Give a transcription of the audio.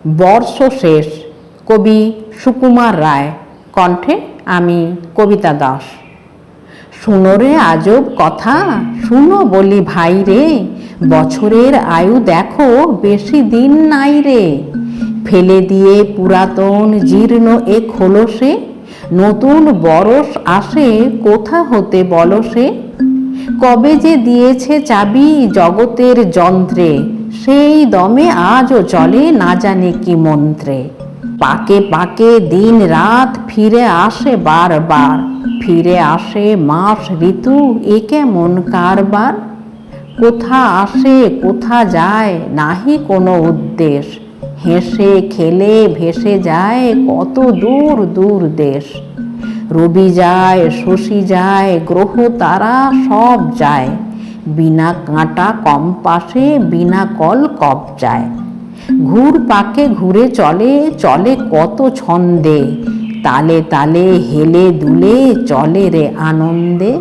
বর্ষ শেষ কবি সুকুমার রায় কণ্ঠে আমি কবিতা দাস। শুনো রে আজব কথা, শুনো বলি ভাই রে, বছরের আয়ু দেখো বেশি দিন নাই রে। ফেলে দিয়ে পুরাতন জীর্ণ এ খোলসে নতুন বরস আসে কোথা হতে বলসে কবে যে দিয়েছে চাবি জগতের যন্ত্রে সেই দমে আজও চলে না জানে কি মন্ত্রে। পাকে পাকে দিন রাত ফিরে আসে বারবার। ফিরে আসে মাস ঋতু, এ কেমন কারবার? কোথা আসে, কোথা যায়, নাহি কোনো উদ্দেশ। হেসে খেলে ভেসে যায় কত দূর দূর দেশ। রবি যায়, শশী যায়, গ্রহ তারা সব যায়। বিনা কাঁটা কম্পাসে বিনা কল কবজায় ঘুর পাকে ঘুরে চলে চলে কত ছন্দে। তালে তালে হেলে দুলে, চলে রে আনন্দে।